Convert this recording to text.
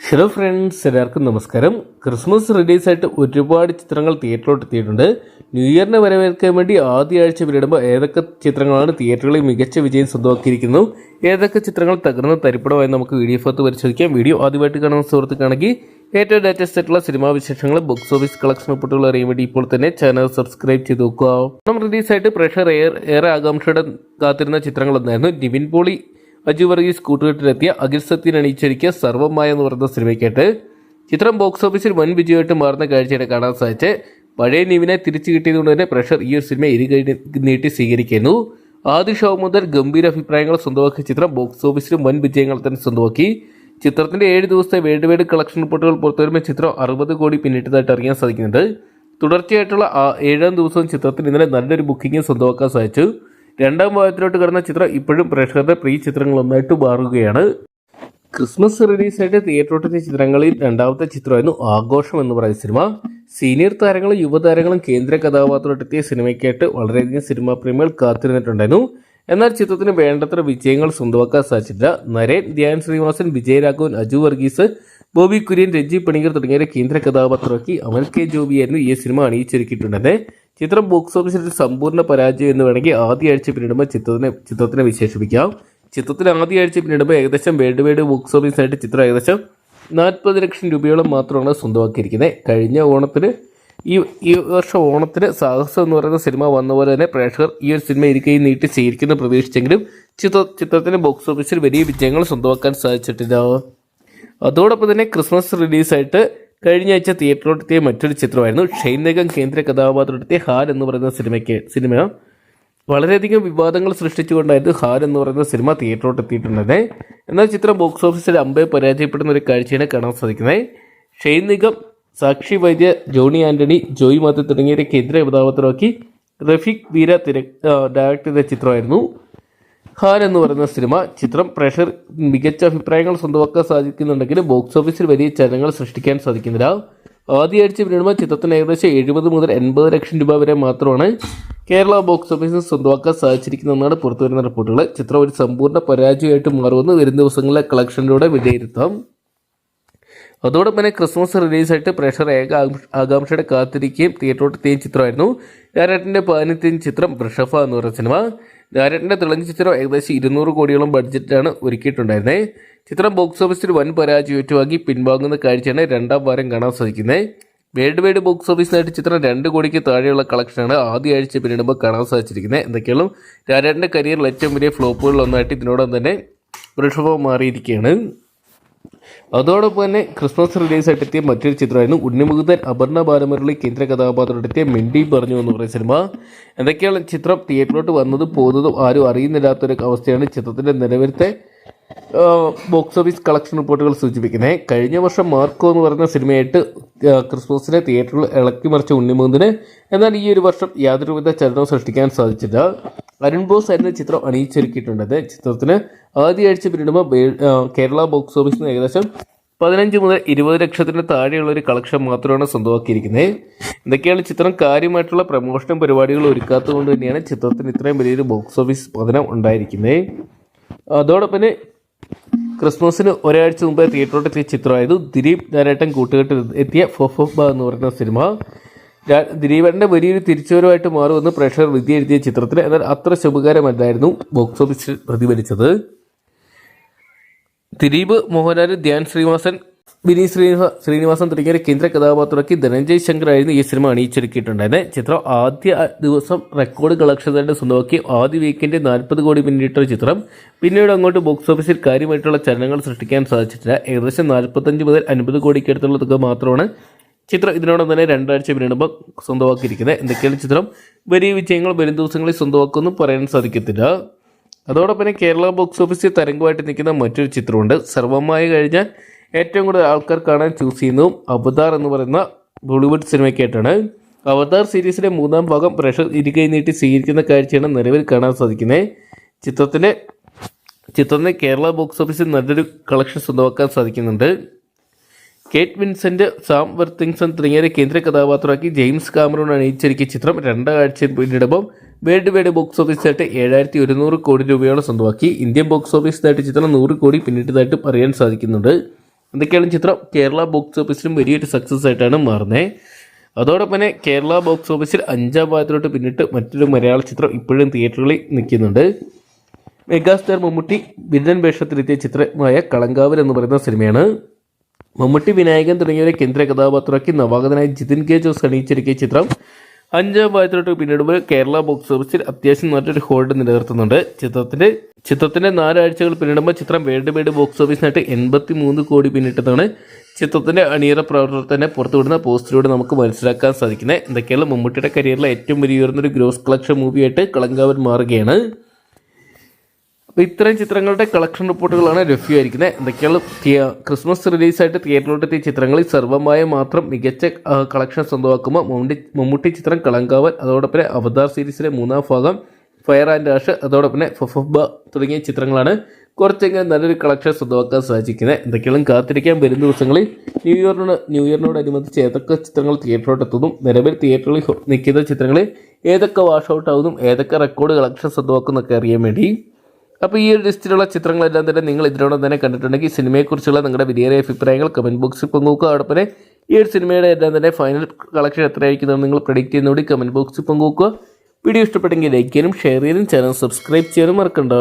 Hello friends എല്ലാവർക്കും നമസ്കാരം. Christmas റിലീസായിട്ട് ഒരുപാട് ചിത്രങ്ങൾ തിയേറ്ററിലോട്ട് എത്തിയിട്ടുണ്ട്. ന്യൂ ഇയറിനെ വരവേൽക്കാൻ വേണ്ടി ആദ്യ ആഴ്ച വിലയിടുമ്പോൾ ഏതൊക്കെ ചിത്രങ്ങളാണ് തിയേറ്ററുകളിൽ മികച്ച വിജയം സ്വന്തമാക്കിയിരിക്കുന്നു ഏതൊക്കെ ചിത്രങ്ങൾ തകർന്ന് തരിപ്പടമായി നമുക്ക് വീഡിയോ ഭാഗത്ത് പരിശോധിക്കാം. വീഡിയോ ആദ്യമായിട്ട് കാണുന്ന സുഹൃത്തുക്കാണെങ്കിൽ ഏറ്റവും ലേറ്റസ്റ്റ് ആയിട്ടുള്ള സിനിമാ വിശേഷങ്ങൾ ബോക്സ് ഓഫീസ് കളക്ഷൻ റിപ്പോർട്ടുകൾ അറിയാൻ വേണ്ടി ഇപ്പോൾ തന്നെ ചാനൽ സബ്സ്ക്രൈബ് ചെയ്ത് നോക്കുക. റിലീസായിട്ട് പ്രഷർ ഏറെ ആകാംക്ഷയുടെ കാത്തിരുന്ന ചിത്രങ്ങളൊന്നായിരുന്നു. നിവിൻ പോളി അജു വർഗീസ് കൂട്ടുകെട്ടിലെത്തിയ അഖിൽ സത്യൻ അണിയിച്ചൊരുക്കിയ സർവമായ എന്ന് പറയുന്ന സിനിമയ്ക്കായിട്ട് ചിത്രം ബോക്സ് ഓഫീസിൽ വൻ വിജയമായിട്ട് മാറുന്ന കാഴ്ചയുടെ കാണാൻ സാധിച്ച് പഴയ നീവിനെ തിരിച്ചു കിട്ടിയതുകൊണ്ട് തന്നെ പ്രഷർ ഈ ഒരു സിനിമ ഇരുകൈ നീട്ടി സ്വീകരിക്കുന്നു. ആദ്യ ഷോ മുതൽ ഗംഭീര അഭിപ്രായങ്ങൾ സ്വന്തമാക്കിയ ചിത്രം ബോക്സ് ഓഫീസിലും വൻ വിജയങ്ങൾ തന്നെ സ്വന്തമാക്കി. ചിത്രത്തിന്റെ ഏഴ് ദിവസത്തെ വേൾഡ് വൈഡ് കളക്ഷൻ റിപ്പോർട്ടുകൾ പുറത്തുവരുമ്പോൾ ചിത്രം അറുപത് കോടി പിന്നിട്ടതായിട്ട് അറിയാൻ സാധിക്കുന്നുണ്ട് തുടർച്ചയായിട്ടുള്ള ഏഴാം ദിവസവും ചിത്രത്തിന് ഇന്നലെ നല്ലൊരു ബുക്കിംഗ് സ്വന്തമാക്കാൻ സാധിച്ചു. രണ്ടാം ഭാഗത്തിലോട്ട് കടന്ന ചിത്രം ഇപ്പോഴും പ്രേക്ഷകരുടെ പ്രിയ ചിത്രങ്ങളൊന്നായിട്ട് മാറുകയാണ്. ക്രിസ്മസ് റിലീസായിട്ട് തിയേറ്ററോട്ടത്തെ ചിത്രങ്ങളിൽ രണ്ടാമത്തെ ചിത്രമായിരുന്നു ആഘോഷം എന്ന് പറയുന്ന സിനിമ. സീനിയർ താരങ്ങളും യുവതാരങ്ങളും കേന്ദ്ര കഥാപാത്രമെത്തിയ സിനിമയ്ക്കായിട്ട് വളരെയധികം സിനിമാ പ്രേമികൾ കാത്തിരുന്നിട്ടുണ്ടായിരുന്നു. എന്നാൽ ചിത്രത്തിന് വേണ്ടത്ര വിജയങ്ങൾ സ്വന്തമാക്കാൻ സാധിച്ചില്ല നരേൻ ധ്യാൻ ശ്രീനിവാസൻ വിജയരാഘവൻ അജു വർഗീസ് ബോബി കുര്യൻ രഞ്ജി പണിക്കർ തുടങ്ങിയവരെ കേന്ദ്ര കഥാപാത്രമാക്കി അമൽ കെ ജോബിയായിരുന്നു ഈ സിനിമ അണിയിച്ചൊരുക്കിയിട്ടുണ്ടെന്ന്. ചിത്രം ബോക്സ് ഓഫീസിൽ ഒരു സമ്പൂർണ പരാജയം എന്ന് വേണമെങ്കിൽ ആദ്യ ആഴ്ച പിന്നിടുമ്പോൾ ചിത്രത്തിനെ ചിത്രത്തിനെ വിശേഷിപ്പിക്കാം. ചിത്രത്തിന് ആദ്യ ആഴ്ച പിന്നിടുമ്പോൾ ഏകദേശം വേൾഡ് വൈഡ് ബോക്സ് ഓഫീസായിട്ട് ചിത്രം ഏകദേശം നാൽപ്പത് ലക്ഷം രൂപയോളം മാത്രമാണ് സ്വന്തമാക്കിയിരിക്കുന്നത്. കഴിഞ്ഞ ഓണത്തിന് ഈ ഈ വർഷം ഓണത്തിന് സാഹസം എന്ന് പറയുന്ന സിനിമ വന്ന പോലെ തന്നെ പ്രേക്ഷകർ ഈ ഒരു സിനിമ ഇരിക്കുകയും നീട്ടി സ്വീകരിക്കുന്ന പ്രതീക്ഷിച്ചെങ്കിലും ചിത്ര ചിത്രത്തിന് ബോക്സ് ഓഫീസിൽ വലിയ വിജയങ്ങൾ സ്വന്തമാക്കാൻ സാധിച്ചിട്ടില്ല. അതോടൊപ്പം തന്നെ ക്രിസ്മസ് റിലീസായിട്ട് കഴിഞ്ഞ ആഴ്ച തിയേറ്ററിലെത്തിയ മറ്റൊരു ചിത്രമായിരുന്നു. ഷൈനകം കേന്ദ്ര കഥാപാത്രമെത്തിയ ഹാൽ എന്ന് പറയുന്ന സിനിമയ്ക്ക് സിനിമ. വളരെയധികം വിവാദങ്ങൾ സൃഷ്ടിച്ചുകൊണ്ടായിരുന്നു ഹാൽ എന്ന് പറയുന്ന സിനിമ തിയേറ്ററിലോട്ട് എത്തിയിട്ടുണ്ടത് എന്നാൽ ചിത്രം ബോക്സ് ഓഫീസിൽ അമ്പേ പരാജയപ്പെടുന്ന ഒരു കാഴ്ചയാണ് കാണാൻ സാധിക്കുന്നത്. ഷെയ്ൻ നിഗം സാക്ഷി വൈദ്യ ജോണി ആന്റണി ജോയി മാത്യു തുടങ്ങിയവരെ കേന്ദ്ര കഥാപാത്രമാക്കി റഫീഖ് വീര തിര ചെയ്ത ചിത്രമായിരുന്നു. ഖാൻ എന്ന് പറയുന്ന സിനിമ ചിത്രം പ്രഷർ മികച്ച അഭിപ്രായങ്ങൾ സ്വന്തമാക്കാൻ സാധിക്കുന്നുണ്ടെങ്കിലും ബോക്സ് ഓഫീസിൽ വലിയ ചലനങ്ങൾ സൃഷ്ടിക്കാൻ സാധിക്കുന്നില്ല. ആദ്യ ആഴ്ച ചിത്രത്തിന് ഏകദേശം എഴുപത് മുതൽ എൺപത് ലക്ഷം രൂപ വരെ മാത്രമാണ് കേരള ബോക്സ് ഓഫീസിൽ സ്വന്തമാക്കാൻ സാധിച്ചിരിക്കുന്നതെന്നാണ് പുറത്തുവരുന്ന റിപ്പോർട്ടുകൾ. ചിത്രം ഒരു സമ്പൂർണ പരാജയമായിട്ട് മാറുമെന്ന് വരും ദിവസങ്ങളിലെ കളക്ഷനിലൂടെ വിലയിരുത്താം. അതോടൊപ്പം തന്നെ ക്രിസ്മസ് റിലീസായിട്ട് പ്രഷർ ഏക ആകാംക്ഷ- ആകാംക്ഷയുടെ കാത്തിരിക്കുകയും തിയേറ്ററോട്ട് എത്തിയ ചിത്രമായിരുന്നു. ലാരേട്ടന്റെ പതിനെത്തിയ ചിത്രം വൃഷഭ എന്ന് പറയുന്ന സിനിമ ലാരേട്ടന്റെ തിളഞ്ഞ ചിത്രം ഏകദേശം ഇരുന്നൂറ് കോടിയോളം ബഡ്ജറ്റാണ് ഒരുക്കിയിട്ടുണ്ടായിരുന്നത് ചിത്രം ബോക്സ് ഓഫീസിൽ വൻ പരാജയം ഏറ്റുവാങ്ങി പിൻവാങ്ങുന്ന കാഴ്ചയാണ് രണ്ടാം വാരം കാണാൻ സാധിക്കുന്നത് വേൾഡ് വൈഡ് ബോക്സ് ഓഫീസിനായിട്ട് ചിത്രം രണ്ട് കോടിക്ക് താഴെയുള്ള കളക്ഷനാണ് ആദ്യ ആഴ്ച പിന്നിടുമ്പോൾ കാണാൻ സാധിച്ചിരിക്കുന്നത് എന്തൊക്കെയാണ് ലാരേട്ടന്റെ കരിയറിൽ ഏറ്റവും വലിയ ഫ്ലോപ്പുകളിലൊന്നായിട്ട് ഇതിനോടൊപ്പം തന്നെ ബ്രഷഫ മാറിയിരിക്കുകയാണ്. അതോടൊപ്പം തന്നെ ക്രിസ്മസ് റിലീസായിട്ട് എത്തിയ മറ്റൊരു ചിത്രമായിരുന്നു ഉണ്ണിമുകുന്ദൻ അപർണ ബാലമുരളി കേന്ദ്ര കഥാപാത്രമെത്തിയ മെൻഡി പറഞ്ഞു എന്ന് പറയുന്ന സിനിമ. എന്തൊക്കെയാണ് ചിത്രം? തിയേറ്ററിലോട്ട് വന്നതും പോകുന്നതും ആരും അറിയുന്നില്ലാത്തൊരു അവസ്ഥയാണ് ചിത്രത്തിന്റെ നിലവിലത്തെ ബോക്സ് ഓഫീസ് കളക്ഷൻ റിപ്പോർട്ടുകൾ സൂചിപ്പിക്കുന്നത് കഴിഞ്ഞ വർഷം മാർക്കോ എന്ന് പറയുന്ന സിനിമയായിട്ട് ക്രിസ്മസിനെ തിയേറ്ററിൽ ഇളക്കി മറിച്ച ഉണ്ണിമൂന്നിന് എന്നാൽ ഈ ഒരു വർഷം യാതൊരുവിധ ചലനം സൃഷ്ടിക്കാൻ സാധിച്ചില്ല. അരുൺ ബോസ് ആയിരുന്നു ചിത്രം അണിയിച്ചൊരുക്കിയിട്ടുണ്ട് ചിത്രത്തിന് ആദ്യ ആഴ്ച പിന്നിടുമ്പോൾ കേരള ബോക്സ് ഓഫീസിൽ ഏകദേശം പതിനഞ്ച് മുതൽ ഇരുപത് ലക്ഷത്തിന് താഴെയുള്ള ഒരു കളക്ഷൻ മാത്രമാണ് സ്വന്തമാക്കിയിരിക്കുന്നത്. എന്തൊക്കെയാണ് ചിത്രം കാര്യമായിട്ടുള്ള പ്രമോഷനും പരിപാടികളും ഒരുക്കാത്തതുകൊണ്ട് തന്നെയാണ് ചിത്രത്തിന് ഇത്രയും വലിയൊരു ബോക്സ് ഓഫീസ് പതനം ഉണ്ടായിരിക്കുന്നത്. അതോടൊപ്പം ക്രിസ്മസിന് ഒരാഴ്ച മുമ്പ് തിയേറ്ററിലോട്ട് എത്തിയ ചിത്രമായിരുന്നു ദിലീപ് നാരായട്ടൻ കൂട്ടുകെട്ടിൽ എത്തിയ ഫൊഫൊബ എന്ന് പറയുന്ന സിനിമ. ദിലീപന്റെ വലിയൊരു തിരിച്ചുവരവായിട്ട് മാറുമെന്ന് പ്രേക്ഷകർ വിധി എഴുതിയ ചിത്രത്തിന് എന്നാൽ അത്ര ശുഭകരമല്ലായിരുന്നു ബോക്സ് ഓഫീസിൽ പ്രതിഫലിച്ചത്. ദിലീപ് മോഹൻലാൽ ധ്യാൻ ശ്രീനിവാസൻ വിനീത് ശ്രീനിവാസ ശ്രീനിവാസൻ തുടങ്ങിയ ഒരു കേന്ദ്ര കഥാപാത്രമാക്കി ധനഞ്ജയ് ശങ്കർ ആയിരുന്നു ഈ സിനിമ അണിയിച്ചൊരുക്കിയിട്ടുണ്ടായത് ചിത്രം ആദ്യ ദിവസം റെക്കോർഡ് കളക്ഷൻ തന്നെ സ്വന്തമാക്കി ആദ്യ വീക്കെൻഡ് നാൽപ്പത് കോടി പിന്നിട്ട ചിത്രം. പിന്നീട് അങ്ങോട്ട് ബോക്സ് ഓഫീസിൽ കാര്യമായിട്ടുള്ള ചലനങ്ങൾ സൃഷ്ടിക്കാൻ സാധിച്ചിട്ടില്ല. ഏകദേശം നാൽപ്പത്തഞ്ച് മുതൽ അൻപത് കോടിക്കടുത്തുള്ള തുക മാത്രമാണ് ചിത്രം ഇതിനോടൊപ്പം തന്നെ രണ്ടാഴ്ച പിന്നിടുമ്പോൾ സ്വന്തമാക്കിയിരിക്കുന്നത് എന്തൊക്കെയാണ് ചിത്രം? വലിയ വിജയങ്ങൾ വരും ദിവസങ്ങളിൽ സ്വന്തമാക്കുമെന്നും പറയാൻ സാധിക്കത്തില്ല. അതോടൊപ്പം കേരള ബോക്സ് ഓഫീസിൽ തരംഗമായിട്ട് നിൽക്കുന്ന മറ്റൊരു ചിത്രമുണ്ട്. സർവമായി കഴിഞ്ഞാൽ ഏറ്റവും കൂടുതൽ ആൾക്കാർ കാണാൻ ചൂസ് ചെയ്യുന്നതും അവതാർ എന്ന് പറയുന്ന ബോളിവുഡ് സിനിമയ്ക്കായിട്ടാണ് അവതാർ സീരീസിലെ മൂന്നാം ഭാഗം പ്രഷർ ഇരുകൈ നീട്ടി സ്വീകരിക്കുന്ന കാഴ്ചയാണ് നിലവിൽ കാണാൻ സാധിക്കുന്നത്. ചിത്രത്തിന്റെ ചിത്രത്തിന് കേരള ബോക്സ് ഓഫീസിൽ നല്ലൊരു കളക്ഷൻ സ്വന്തമാക്കാൻ സാധിക്കുന്നുണ്ട്. കേറ്റ് വിൻസെന്റ് സാം വർത്തിങ്സൺ തുടങ്ങിയവരെ കേന്ദ്ര കഥാപാത്രമാക്കി ജെയിംസ് കാമറോൺ അണിയിച്ചൊരുക്കിയ ചിത്രം രണ്ടാഴ്ച പിന്നിടുമ്പം വേൾഡ് വൈഡ് ബോക്സ് ഓഫീസായിട്ട് ഏഴായിരത്തി ഒരുന്നൂറ് കോടി രൂപയോളം സ്വന്തമാക്കി. ഇന്ത്യൻ ബോക്സ് ഓഫീസിനായിട്ട് ചിത്രം നൂറ് കോടി പിന്നിട്ടതായിട്ടും അറിയാൻ സാധിക്കുന്നുണ്ട്. എന്തൊക്കെയാണ് ചിത്രം? കേരള ബോക്സ് ഓഫീസിലും വലിയൊരു സക്സസ് ആയിട്ടാണ് മാറുന്നത് അതോടൊപ്പം തന്നെ കേരള ബോക്സ് ഓഫീസിൽ അഞ്ചാം ഭാഗത്തിലോട്ട് പിന്നിട്ട് മറ്റൊരു മലയാള ചിത്രം ഇപ്പോഴും തിയേറ്ററുകളിൽ നിൽക്കുന്നുണ്ട്. മെഗാസ്റ്റാർ മമ്മൂട്ടി വില്ലൻ വേഷത്തിലെത്തിയ ചിത്രമായ കളങ്കാവൽ എന്ന് പറയുന്ന സിനിമയാണ്. മമ്മൂട്ടി വിനായകൻ തുടങ്ങിയവരെ കേന്ദ്ര കഥാപാത്രമാക്കി നവാഗതനായ ജിതിൻ കെ ജോസ് അണിയിച്ചിരിക്കിയ ചിത്രം അഞ്ചാം ഭാഗത്തിലോട്ട് പിന്നിടുമ്പോൾ കേരള ബോക്സ് ഓഫീസിൽ അത്യാവശ്യം നല്ലൊരു ഹോൾഡ് നിലനിർത്തുന്നുണ്ട്. ചിത്രത്തിന്റെ ചിത്രത്തിന്റെ നാലാഴ്ചകൾ പിന്നിടുമ്പോൾ ചിത്രം വേൾഡ് വൈഡ് ബോക്സ് ഓഫീസിനായിട്ട് എൺപത്തി മൂന്ന് കോടി പിന്നിട്ടതാണ്. ചിത്രത്തിന്റെ അണിയറ പ്രവർത്തനത്തെ പുറത്തുവിടുന്ന പോസ്റ്ററിലൂടെ നമുക്ക് മനസ്സിലാക്കാൻ സാധിക്കുന്നത്. എന്തൊക്കെയാണ് മമ്മൂട്ടിയുടെ കരിയറിലെ ഏറ്റവും വലിയ ഉയർന്നൊരു ഗ്രോസ് കളക്ഷൻ മൂവിയായിട്ട് കളങ്കാവൻ മാറുകയാണ്. അപ്പോൾ ഇത്രയും ചിത്രങ്ങളുടെ കളക്ഷൻ റിപ്പോർട്ടുകളാണ് ലഭ്യമായിരിക്കുന്നത് എന്തൊക്കെയാണ് തിയ- ക്രിസ്മസ് റിലീസായിട്ട് തിയേറ്ററിലോട്ട് എത്തിയ ചിത്രങ്ങളിൽ സർവമായ മാത്രം മികച്ച കളക്ഷൻ സ്വന്തമാക്കുമ്പോൾ മമ്മൂട്ടി മമ്മൂട്ടി ചിത്രം കളങ്കാവൽ അതോടൊപ്പം അവതാർ സീരീസിലെ മൂന്നാം ഭാഗം ഫയർ ആൻഡ് ആഷ് അതോടൊപ്പം ഫഫബ തുടങ്ങിയ ചിത്രങ്ങളാണ് കുറച്ചെങ്കിലും നല്ലൊരു കളക്ഷൻ സ്വന്തമാക്കാൻ സാധിക്കുന്നത്. എന്തൊക്കെയാണ് കാത്തിരിക്കാൻ വരുന്ന ദിവസങ്ങളിൽ ന്യൂ ഇയറിനോട് ന്യൂ ഇയറിനോടനുബന്ധിച്ച് ഏതൊക്കെ ചിത്രങ്ങൾ തിയേറ്ററിലോട്ട് എത്തുന്നു നിലവിൽ തിയേറ്ററിൽ നിൽക്കുന്ന ചിത്രങ്ങളിൽ ഏതൊക്കെ വാഷ് ഔട്ട് ആവുന്നു ഏതൊക്കെ റെക്കോർഡ് കളക്ഷൻ സ്വന്തമാക്കുന്നൊക്കെ അറിയാൻ വേണ്ടി അപ്പോൾ ഈ ഒരു ലിസ്റ്റിലുള്ള ചിത്രങ്ങളെല്ലാം തന്നെ നിങ്ങൾ ഇതിനോടൊപ്പം തന്നെ കണ്ടിട്ടുണ്ടെങ്കിൽ സിനിമയെക്കുറിച്ചുള്ള നിങ്ങളുടെ വിലയേറിയ അഭിപ്രായങ്ങൾ കമന്റ് ബോക്സിൽ പങ്കുവെക്കുക. അതോടൊപ്പം ഈ ഒരു സിനിമയുടെ എല്ലാം തന്നെ ഫൈനൽ കളക്ഷൻ എത്രയായിരിക്കും നിങ്ങൾ പ്രഡിക്റ്റ് ചെയ്യുന്നതോടെ കമന്റ് ബോക്സിൽ പങ്കുവെക്കുക. വീഡിയോ ഇഷ്ടപ്പെട്ടെങ്കിൽ ലൈക്ക് ചെയ്യാനും ഷെയർ ചെയ്യാനും ചാനൽ സബ്സ്ക്രൈബ് ചെയ്യാനും മറക്കണ്ട.